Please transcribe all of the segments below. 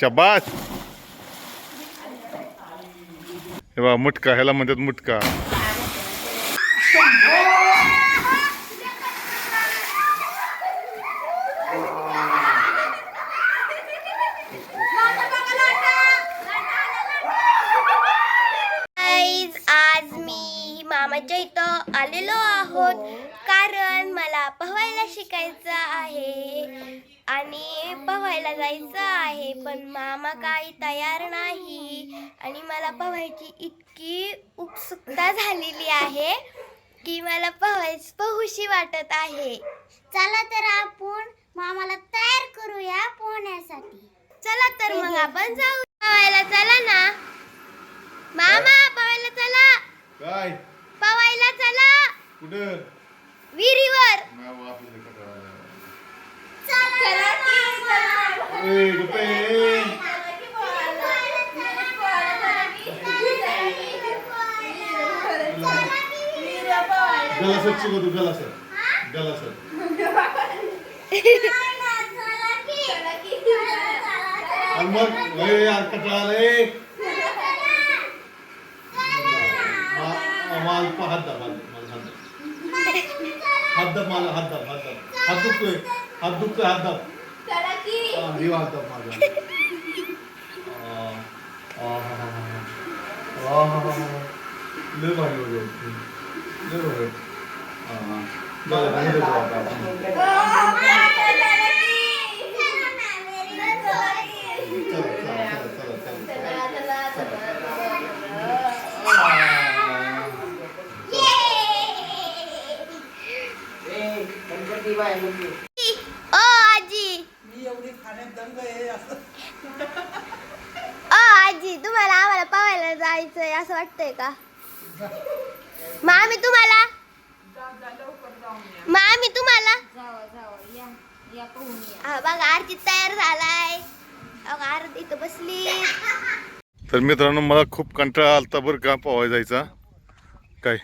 शबास. हे बा मुटका ह्याला म्हणतात मुटका. आज मी मामाच्या इथं आलेलो आहोत. कारण मला पोहायला शिकायचं आहे. आणि पोहायला जायचं आहे पण मामा काही तयार नाही. आणि मला पोहायची इतकी उत्सुकता झालेली आहे की मला पोहाय पोहूशी वाटत आहे. चला तर आपण मामाला तयार करूया पोहण्यासाठी. चला तर मग आपण जाऊ. पोहायला चला ना. मामा पोहायला चला. काय? पोहायला चला. कुठं? विहिरीवर. गलासच गलासच आणि मग ए, यार कटाळा. मा- माल हात दाब, हात दाब, हात दाब. हात दाब मला हात दाब हात दाब. हात दुखतोय. हात दुखतोय हात दाब हा, हात दाब माझा आ, आ. आ. लय भारी. लय भारी. हा, हा. बरं, बरं, बरं, बरं, बरं. चला, चला, चला, चला, चला, चला. आ. गणपती बाय मुलगी ओ आजी मी एवढी खाण्यात दंग आहे असं ओ आजी तुम्हाला आम्हाला पाहायला जायचंय असं वाटतंय का? मामी तुम्हाला? मामी तुम्हाला? हा बघा आरती तयार झालाय. बघा आरती इथं बसली. तर मित्रांनो मला खूप कंटाळा आलता बरं का पोहाय जायचा. काय?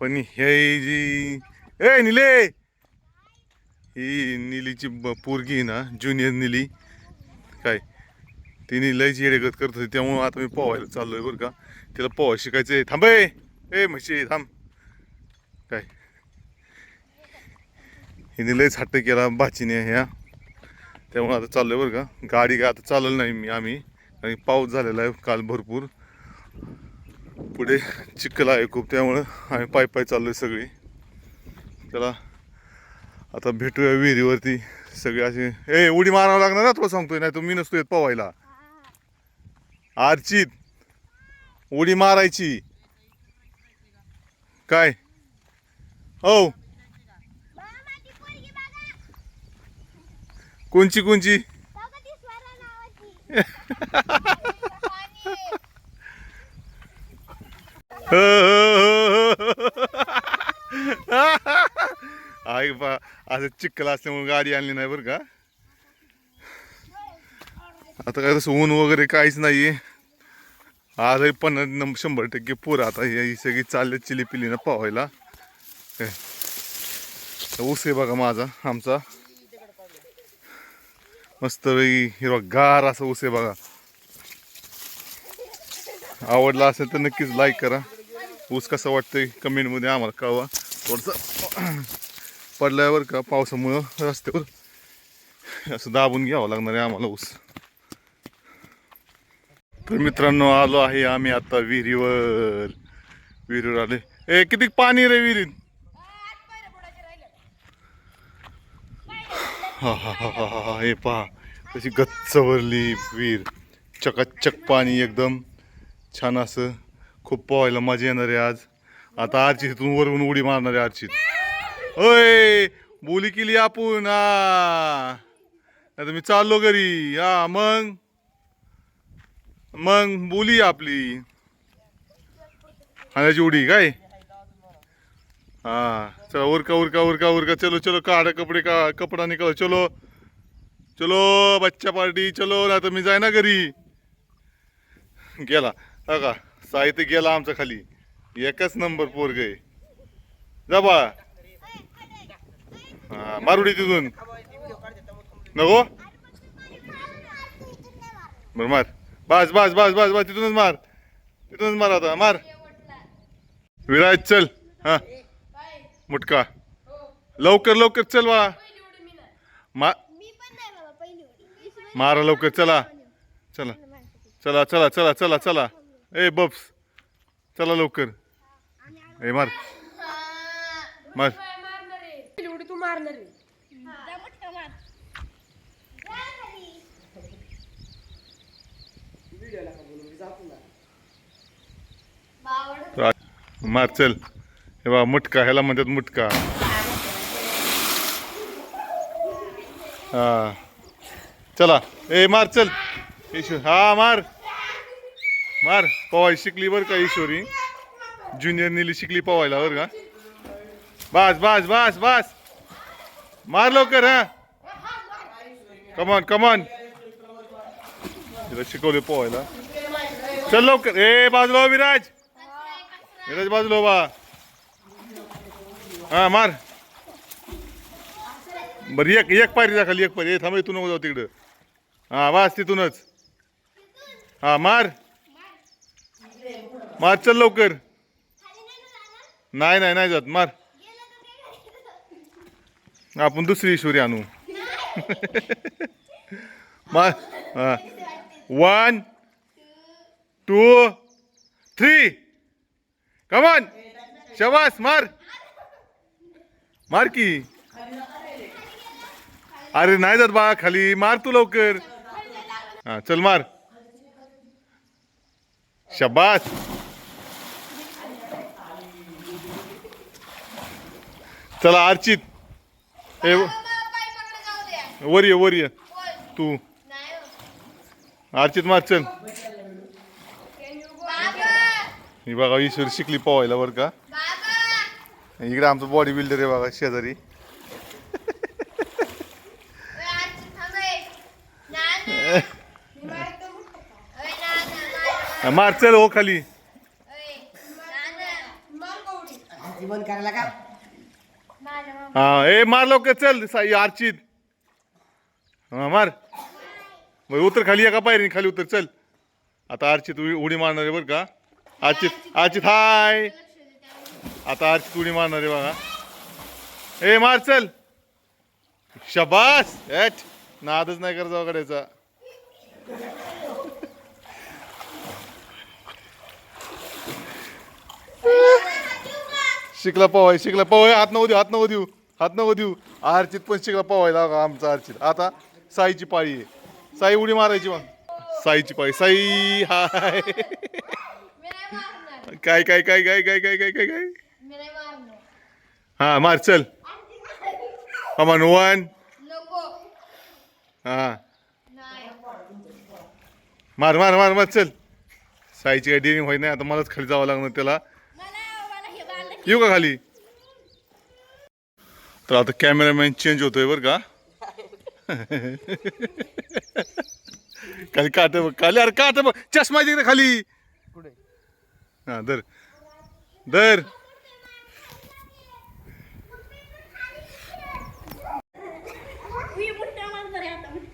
पण हे जी ए निले! ही निलीची ब- पोरगी ना ज्युनियर निली. काय? तिने लयच येडेगत करत होती त्यामुळं आता मी पोहायला चाललो आहे बरं का. तिला पोहाय शिकायचं आहे थांबे ए म्हशी थांब. काय? हिने लयच हट्ट केला बाचीने ह्या त्यामुळे आता चाललो आहे बरं का. गाडी काय आता चाललं नाही मी आम्ही. आणि पाऊस झालेला आहे काल भरपूर. पुढे चिखल आहे खूप त्यामुळं आम्ही पाय पाय चाललो आहे सगळी. त्याला आता भेटूया विहिरीवरती. सगळे असे ए उडी मारावं लागणार ना तुला सांगतोय नाही तर मी नसतो येत पोहायला. आर्चित. उडी मारायची. काय? हो कोणची कोणची? हो, हो, हो, आई बा असं चिखल असल्यामुळे गाडी आणली नाही बरं का? आता काय तसं ऊन वगैरे काहीच नाही आहे आजही पण शंभर टक्के पोरं आता. ही सगळी चालले चिली पिली ना पाहायला. काय. तर ऊस आहे बघा माझा आमचा. मस्त हिरवा गार असा ऊस आहे बघा. आवडला असेल तर नक्कीच लाईक करा. ऊस कसा वाटतंय कमेंटमध्ये आम्हाला कळवा. थोडंसं पडल्यावर का पावसामुळं रस्त्यावर. असं दाबून घ्यावं लागणार आहे आम्हाला ऊस. तर मित्रांनो आलो आहे आम्ही आता विहिरीवर. विहिरीवर आले. ए किती पाणी रे विहिरीत? हा हा हा हा हा हा हे पहा. कशी गच्च भरली विहीर. चकाचक पाणी एकदम. छान असं. खूप पोहायला मजा येणार आहे आज. आता आरची तिथून वरून उडी मारणार आहे आरची होय बोली केली आपण. हा आता मी चाललो घरी. हा मग? मग बोली आपली. हाण्याची उडी काय? हा चला उरका उरका उरका उरका. चलो चलो काढा कपडे का कपडा निकाल. चलो चलो बच्चा पार्टी चलो ना तर मी जाय ना घरी. गेला. हा का साहित्य गेला आमचा खाली. एकच नंबर पोर गे जा बा. हा मारुडी तिथून. नको? बरं मार. बस बस बस बस बस तिथूनच मार. तिथूनच मार आता. मार. विराज चल. हा. मुटका. लवकर लवकर चल बा. मा मारा लवकर. चला. चला. चला चला चला चला चला. ए बब्स. चला लवकर. ए मार. मार. तू मारणार मार चल. हे बा मुटका ह्याला म्हणतात मुटका. हा. चला. ए मार चल. ईश्वर हा मार. मार. पवाय शिकली बरं का ईश्वरी? ज्युनियर नेली शिकली पवायला बरं का? बस बस बस बस. मार लवकर हा. कमॉन कमॉन तिला शिकवले पोहायला चल लवकर ए बाजूला विराज। विराज बाजूला बा। हा मार। बर एक एक पायरी जा खाली एक पायरी. थांब इथून नको जाऊ तिकडं. हा वास तिथूनच. हा मार. मार चल लवकर. नाही नाही नाही जात. मार. आपण दुसरी ईश्वरी आणू. मार. हा. One two three come on शबास मार मार की अरे नाही जात बा खाली मार तू लवकर हा चल मार शबास चला अर्चित ए वर ये वर ये तू अर्चित मार चल. ही बघा ईश्वर शिकली पोहायला बरं का. इकडे आमचं बॉडी बिल्डर आहे बघा शेजारी. मार चल हो खाली. हा ए मार लवकर चल साई अर्चित हा मार. मग उतर खाली एका पायरी खाली उतर चल. आता अर्चित उडी उडी मारणार आहे बरं का? अर्चित अर्चित हाय आता अर्चित उडी मारणार आहे बघा. ए मार चल. शबास. एट नादच नाही करत करायचा शिकला पवाय शिकला पवाय. हात नऊ देऊ हात नऊ देऊ. हात नऊ देऊ. अर्चित पण शिकला पवायला आमचा अर्चित आता साईची पाळी आहे. साई उडी मारायची मग साईची पाय साई हाय. काय काय काय काय काय काय काय काय काय? हा मार चल. अमन वन हा. मार मार मार मार चल. साईची काही डेअरिंग होई नाही आता मलाच खाली जावं लागणार त्याला. येऊ का खाली? तर आता कॅमेरामॅन चेंज होतोय बरं का. खाली काट बघ खाली अरे काट बघ चष्मा तिकडे खाली. कुठे? हा दर दर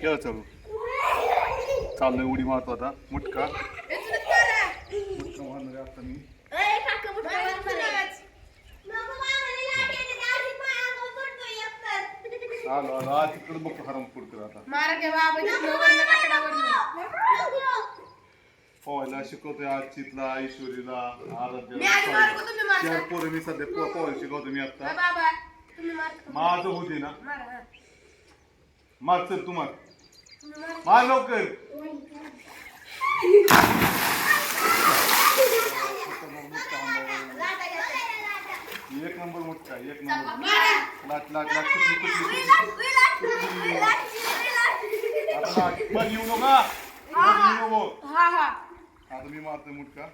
केव्हा चालू. चाललोय उडी मारतो आता मुटका. मुटका मारणार आहे आता मी. आलो आलो. आज तिकडे बघतो हरम फुडकर आता. मारा घ्या बाबा पोहायला शिकवतोय आजीतला ऐश्वरीला मी आराध्याला पोरं मी सध्या पोहायला शिकवतो मी आता. बाबा तुम्ही मारा होते ना. मारा हा. मार चल मार. लवकर. एक नंबर मोठा एक नंबर. लाट लाट लाट कुठली कुठली आता लाट. येऊ नका. येऊ नको आता मी मारतोय मुटका.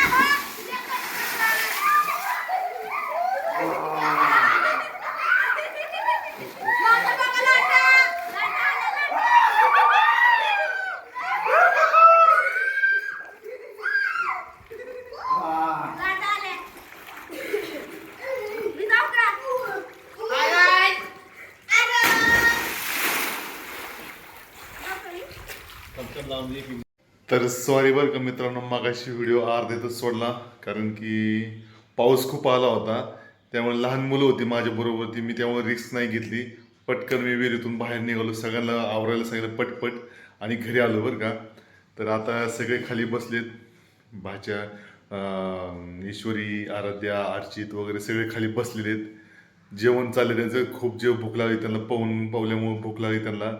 तर सॉरी बरं का मित्रांनो मागाशी व्हिडिओ अर्ध्यातच सोडला कारण की पाऊस खूप आला होता. त्यामुळे लहान मुलं होती माझ्या बरोबर ती मी त्यामुळे रिस्क नाही घेतली. पटकन मी विहिरीतून बाहेर निघालो सगळ्यांना आवरायला सांगितलं पटपट. आणि घरी आलो बरं का. तर आता सगळे खाली बसलेत. भाच्या ईश्वरी आराध्या अर्चित वगैरे सगळे खाली बसलेले आहेत. जेवण चालले त्यांचं. खूप जेव भूक लागली त्यांना पाहून पावल्यामुळे भूक लागली त्यांना.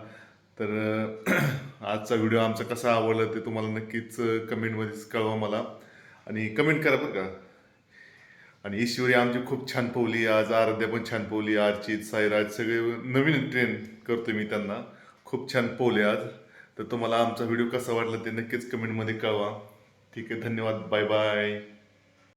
तर आजचा व्हिडिओ आमचा कसा आवडला ते तुम्हाला नक्कीच कमेंटमध्येच कळवा मला. आणि कमेंट करा बरं का. आणि ईश्वरी आमची खूप छान पोहली आज आराध्या पण छान पोहली अर्चित साईराज सगळे नवीन ट्रेन करतो मी त्यांना. खूप छान पोहले आज. तर तुम्हाला आमचा व्हिडिओ कसा वाटला ते नक्कीच कमेंटमध्ये कळवा. ठीक आहे धन्यवाद. Bye bye.